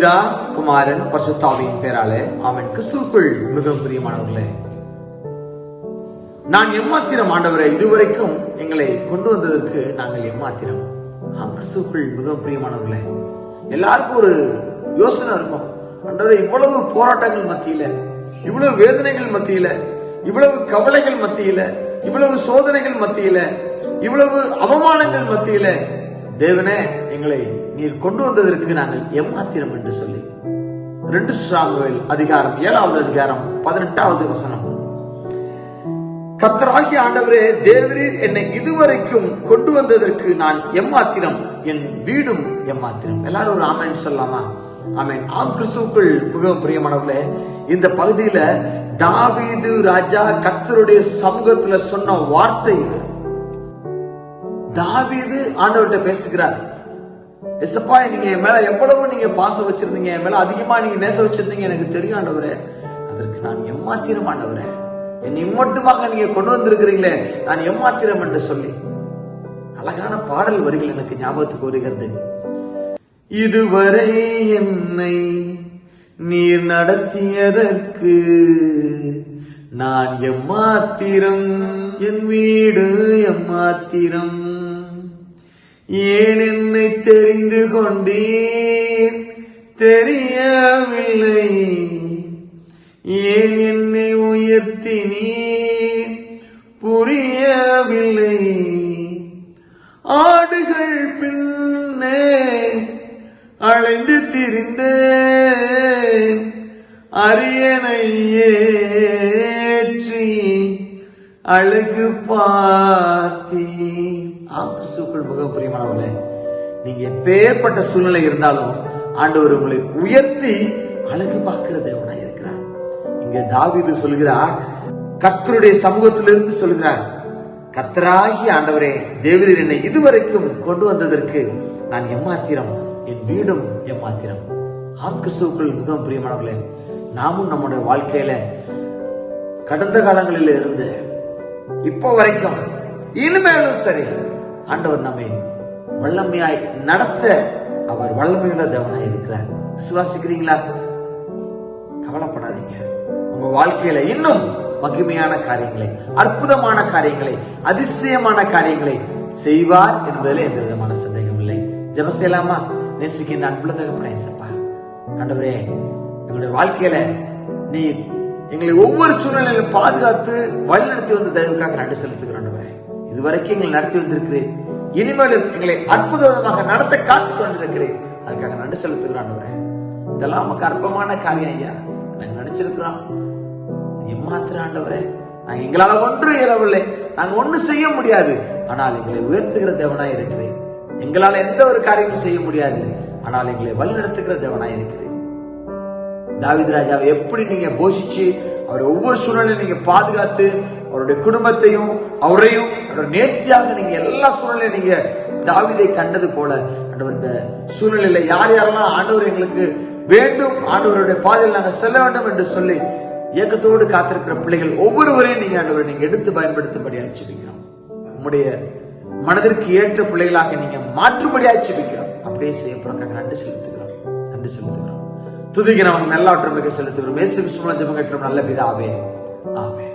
பிதா குமாரன் பரிசுத்தாவின் பேராலே அவன் கிறிஸ்துக்குள் மிகவும் பிரியமானவர்களே நான் எம்மாத்திரம் ஆண்டவரை இதுவரைக்கும் எங்களை கொண்டு வந்ததற்கு நாங்கள் எம்மாத்திரம். கிறிஸ்துக்குள் மிகவும் பிரியமானவர்களே எல்லாருக்கும் ஒரு யோசனை இருக்கும். ஆண்டவரே இவ்வளவு போராட்டங்கள் மத்தியில இவ்வளவு வேதனைகள் மத்தியில இவ்வளவு கவலைகள் மத்தியில இவ்வளவு சோதனைகள் மத்தியில இவ்வளவு அவமானங்கள் மத்தியில தேவனே எங்களை நீர் கொண்டு வந்ததற்கு நாங்கள் எம்மாத்திரம் என்று சொல்லி. ரெண்டு ஸ்ராங்குவேல் அதிகாரம் ஏழாவது அதிகாரம் பதினெட்டாவது வசனம். கத்தராகி ஆண்டவரே தேவரீர் என்னை இதுவரைக்கும் கொண்டு வந்ததற்கு நான் எம்மாத்திரம் என் வீடும் எம்மாத்திரம் எல்லாரும் ஒரு ஆமேன் சொல்லலாமா? ஆமேன். ஆம் கிறிஸ்துக்குள் மிகவும் பிரியமானவர்களே இந்த பகுதியில தாவீது ராஜா கத்தருடைய சமூகத்துல சொன்ன வார்த்தை இது. தாவீது ஆண்டவர்கிட்ட பேசுகிறார். எசப்பா நீங்க என் மேல எவ்வளவு நீங்க பாசம் வச்சிருந்தீங்க என் மேல அதிகமா நீங்க நேச வச்சிருந்தீங்க எனக்கு தெரியும் ஆண்டவரே. அதற்கு நான் எம்மாத்திரம் ஆண்டவரே. என்னை மட்டுமாக நீங்க கொண்டு வந்திருக்கிறீங்களே நான் எம்மாத்திரம் என்று சொல்லி. அழகான பாடல் வரிகள் எனக்கு ஞாபகத்துக்கு வருகிறது. இதுவரை என்னை நீர் நடத்தியதற்கு நான் எம்மாத்திரம் என் வீடு எம்மாத்திரம். ஏன் என்னை தெரிந்து கொண்டீர்? தெரியவில்லை. ஏன் என்னை உயர்த்தினீர்? புரியவில்லை. ஆடுகள் பின்னே அழைந்து திரிந்தேன். அரியணை ஏற்றி அழகு பார்த்தீ ஆம் கிறிஸ்துக்குள் மிக பிரியமானவர்களே நீங்க எப்பேற்பட்ட சூழ்நிலை இருந்தாலும் ஆண்டவர் உங்களை உயர்த்தி அழகு பார்க்கிற தேவனா இருக்கிறார். இங்க தாவிது சொல்கிறார் கத்தருடைய சமூகத்திலிருந்து சொல்கிறார் கத்தராகி ஆண்டவரே தேவரீர் என்னை இதுவரைக்கும் கொண்டு வந்ததற்கு நான் எம்மாத்திரம் என் வீடும் எம்மாத்திரம். ஆம் கிறிஸ்துவுக்குள் மிகவும் பிரியமானவர்களே நாமும் நம்முடைய வாழ்க்கையில கடந்த காலங்களில் இருந்து இப்போ வரைக்கும் இனிமேலும் சரி ஆண்டவர் நம்மை வல்லமையாய் நடத்த அவர் வல்லமையுள்ள தேவனாய் இருக்கிறார். விசுவாசிக்கிறீங்களா? கவலைப்படாதீங்க. உங்க வாழ்க்கையில இன்னும் மகிமையான காரியங்களை அற்புதமான காரியங்களை அதிசயமான காரியங்களை செய்வார் என்பதில் எந்த விதமான சந்தேகம் இல்லை. ஜப செய்யலாமா நேசிக்கின்ற அன்புள்ள தகப்பனே சப்பா ஆண்டவரே எங்களுடைய வாழ்க்கையில நீ எங்களை ஒவ்வொரு சூழ்நிலையிலும் பாதுகாத்து வழிநடத்தி வந்த தயவுக்காக நன்றி செலுத்துகிறோம் ஆண்டவரே. இதுவரைக்கும் எங்களை நடத்தி வந்திருக்கிறேன். இனிமேலும் எங்களை அற்புதமாக நடத்த காத்து கொண்டிருக்கிறேன். அதுக்காக நன்றி செலுத்துகிறான் இதெல்லாம் நமக்கு அற்பமான காரியம் ஐயா. நாங்க நினைச்சிருக்கிறோம். ஏமாத்திர ஆண்டவரே நாங்க எங்களால ஒன்றும் இயலவில்லை. நாங்க ஒண்ணு செய்ய முடியாது. ஆனால் எங்களை உயர்த்துகிற தேவனாய் இருக்கிறேன். எங்களால எந்த ஒரு காரியமும் செய்ய முடியாது. ஆனால் எங்களை வழிநடத்துகிற தேவனாய் இருக்கிறேன். தாவித் ராஜாவை எப்படி நீங்க போஷிச்சு அவர் ஒவ்வொரு சூழ்நிலையும் நீங்க பாதுகாத்து அவருடைய குடும்பத்தையும் அவரையும் அவரோட நேர்த்தியாக நீங்க எல்லா சூழ்நிலையும் நீங்க தாவிதை கண்டது போல ஆண்டவர் இந்த சூழ்நிலையில யார் யாரெல்லாம் ஆண்டவர் எங்களுக்கு வேண்டும் ஆண்டவருடைய பாதையில் நாங்கள் செல்ல வேண்டும் என்று சொல்லி இயக்கத்தோடு காத்திருக்கிற பிள்ளைகள் ஒவ்வொருவரையும் நீங்க ஆண்டவரை நீங்க எடுத்து பயன்படுத்தும்படி அழைச்சிருக்கிறோம். உங்களுடைய மனதிற்கு ஏற்ற பிள்ளைகளாக நீங்க மாற்றுபடி அச்சுபிக்கிறோம் அப்படியே செய்ய போறக்காக நன்றி செலுத்துகிறோம். நன்றி செலுத்துகிறோம் துதிக்கிறவங்க எல்லாவற்றும் மிக செலுத்துகிறோம். இயேசு கிறிஸ்துவின் ஜெபம் கேட்கிறோம் நல்ல பிதாவே. ஆமே